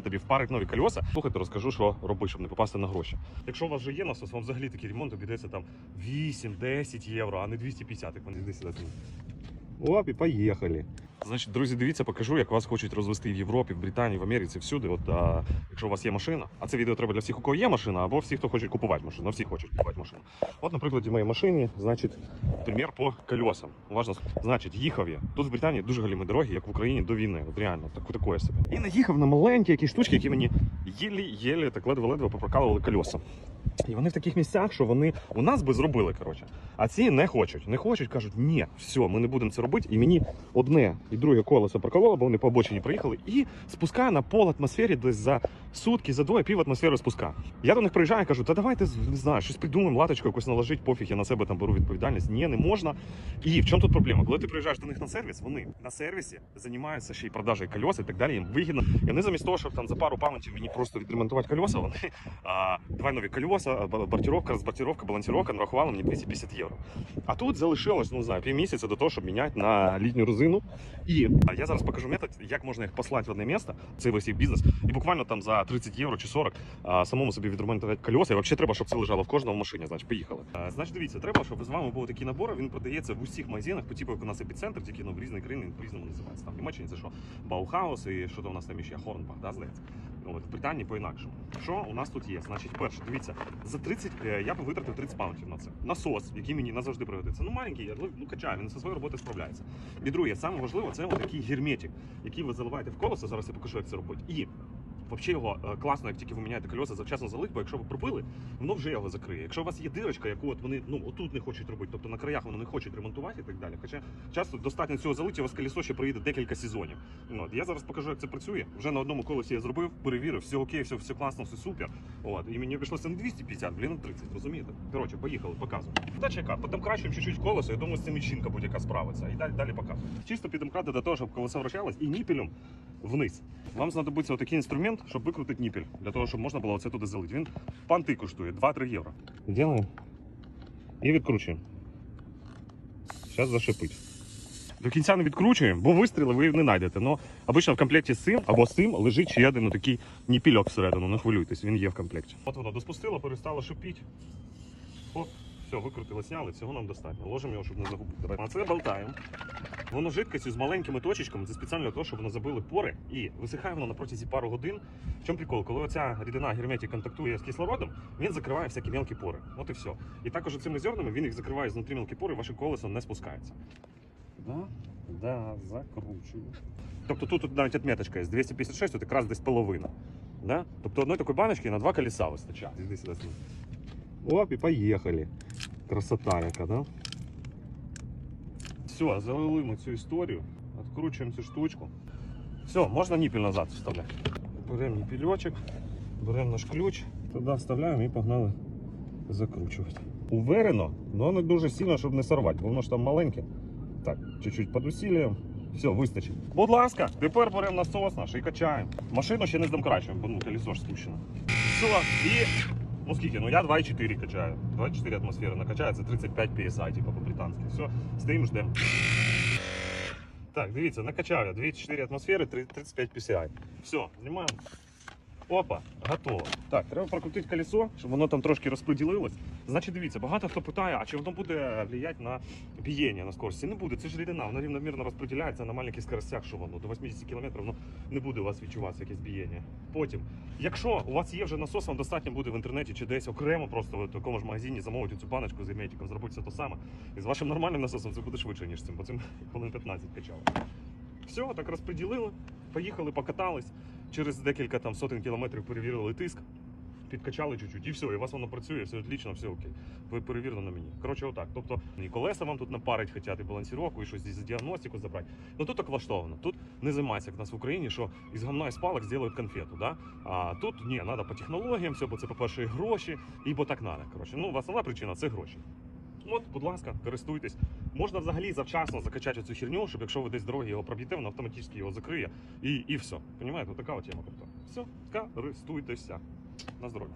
тобі впарить нові кольоса. Слухайте, розкажу, що робити, щоб не попасти на гроші. Якщо у вас вже є насос, вам взагалі такий ремонт обійдеться там 8-10 євро, а не 250, як вони сюди. Оп, і поїхали. Значить, друзі, дивіться, покажу, як вас хочуть розвести в Європі, в Британії, в Америці, всюди. От а, якщо у вас є машина, а це відео треба для всіх, у кого є машина, або всі, хто хоче купувати машину. Ну, всі хочуть купувати машину. От, наприклад, в моїй машині, значить, примір по колесам. Важно, значить, їхав я. Тут в Британії дуже галіми дороги, як в Україні до війни. От реально, так такое собі. І наїхав на маленькі якісь штучки, які мені єлі-єлі так ледве-ледве попрокалували колеса. І вони в таких місцях, що вони у нас би зробили, коротше. А ці не хочуть. Не хочуть, кажуть, ні, все, ми не будемо це робити. І мені одне і друге колесо прокололо, бо вони по обочині приїхали, і спускає на пол атмосфері десь за сутки, за двоє пів атмосфери спуска. Я до них приїжджаю і кажу, та давайте не знаю, щось придумаємо, латочку якось наложить, пофіг, я на себе там беру відповідальність. Ні, не можна. І в чому тут проблема? Коли ти приїжджаєш до них на сервіс, вони на сервісі займаються ще й продажею кольос і так далі. Їм вигідно. І вони замість того, щоб там за пару пам'ятів мені просто відремонтувати кольоса, вони а, давай нові кольоса, б- бортировка, розбортировка, балансировка нарахувала мені 250 євро. А тут залишилось, ну не знаю, півмісяця до того, щоб міняти на літню резину. І я зараз покажу метод, як можна їх послати в одне місце, цей весь їх бізнес, і буквально там за 30 євро чи 40 а, самому собі відремонтувати колеса. І взагалі треба, щоб це лежало в кожному машині. Значить, поїхали. Значить, дивіться, треба, щоб з вами був такий набор. Він продається в усіх магазинах, по типу як у нас епіцентр, тільки ну, в різних країнах, він по-різному називається. Там в Німеччині це що Баухаус і що то у нас там ще Хорнбах, да, здається. Ну, От, в питанні по-інакшому. Що у нас тут є? Значить, перше, дивіться, за 30 е, я б витратив 30 паунтів на це. Насос, який мені назавжди пригодиться. Ну, маленький, але ну, качає, він зі своєю роботою справляється. І друге, саме важливо, це такий герметик, який ви заливаєте в колесо. Зараз я покажу, як це робити. І Взагалі його е, класно, як тільки ви міняєте кольоса, завчасно залить, бо якщо ви пробили, воно вже його закриє. Якщо у вас є дирочка, яку от вони ну отут не хочуть робити, тобто на краях вони не хочуть ремонтувати і так далі. Хоча часто достатньо цього залиття, у вас колесо ще проїде декілька сезонів. Ну, От я зараз покажу, як це працює. Вже на одному колесі я зробив, перевірив, все окей, все, все класно, все супер. От і мені обійшлося не 250, блін, а 30, розумієте? Коротше, поїхали, показую. Вдача яка, потемкращуємо чуть-чуть колесо, я думаю, з цим і жінка будь-яка справиться. І далі далі показую. Чисто підемкати до того, щоб колесо вращалось і ніпелем вниз. Вам знадобиться отакий інструмент, щоб викрутити ніпель, для того, щоб можна було оце туди залити. Він панти коштує 2-3 євро. Ділаємо і відкручуємо. Зараз зашипить. До кінця не відкручуємо, бо вистріли ви не знайдете. Но обично в комплекті з цим або з цим лежить ще один такий ніпільок всередину. Не хвилюйтесь, він є в комплекті. От воно доспустило, перестало шипіти. Оп, все, викрутили, сняли, цього нам достатньо. Ложимо його, щоб не загубити. А це болтаємо. Воно жидкістю з маленькими точечками, це спеціально для того, щоб воно забили пори і висихає воно на протязі пару годин. В чому прикол? Коли оця рідина герметик контактує з кислородом, він закриває всякі мелкі пори. От і все. І також цими зернами він їх закриває знутрі мелкі пори, ваше колесо не спускається. Да, да, закручую. Тобто тут, тут навіть отметочка є 256, тут якраз десь половина. Да? Тобто одної такої баночки на два колеса вистачає. Іди сюди. Оп, і поїхали. Красота яка, да? Все, залили ми цю історію, відкручуємо цю штучку. Все, можна ніпіль назад вставляти. Беремо ніпільочок, беремо наш ключ, туди вставляємо і погнали закручувати. Уверено, але не дуже сильно, щоб не сорвати, бо воно ж там маленьке. Так, чуть-чуть під усіллям. Все, вистачить. Будь ласка, тепер беремо насос наш і качаємо. Машину ще не здомкрачуємо, бо ну, колесо ж спущено. Все, і Ну скільки? Ну я 2,4 качаю. 24 атмосфери накачаю, це 35 PSI, типу по-британськи. Все, стоїмо, ждемо. Так, дивіться, накачав я 2,4 атмосфери, 35 PSI. Все, знімаємо. Опа, готово. Так, треба прокрутити колесо, щоб воно там трошки розподілилось. Значить, дивіться, багато хто питає, а чи воно буде впливати на бієння на скорості? Не буде, це ж рідина, вона рівномірно розподіляється на маленьких скоростях, що воно до 80 км воно не буде у вас відчуватися якесь бієння. Потім, якщо у вас є вже насос, вам достатньо буде в інтернеті чи десь окремо, просто в такому ж магазині замовити цю баночку з герметиком, зробити все те саме. І з вашим нормальним насосом це буде швидше, ніж цим, бо цим хвилин 15 качало. Все, так розподілили, поїхали, покатались. Через декілька там сотень кілометрів перевірили тиск, підкачали чуть-чуть, і все, і у вас воно працює, все отлично, все окей. Ви перевірено на мені. Коротше, отак. Тобто і колеса вам тут напарить, хочуть, і балансіровку, і щось з діагностику забрати. Ну тут так влаштовано. Тут не займається, як у нас в Україні, що із гамна і з палок зроблять конфету. Да? А тут ні, треба по технологіям, все, бо це, по-перше, гроші, і бо так треба. Коротше, ну, основна причина це гроші. От, будь ласка, користуйтесь. Можна взагалі завчасно закачати цю херню, щоб якщо ви десь дороги його проб'єте, воно автоматично його закриє. І, і все. Понімаєте, така от тема Тобто, Все, користуйтеся. На здоров'я.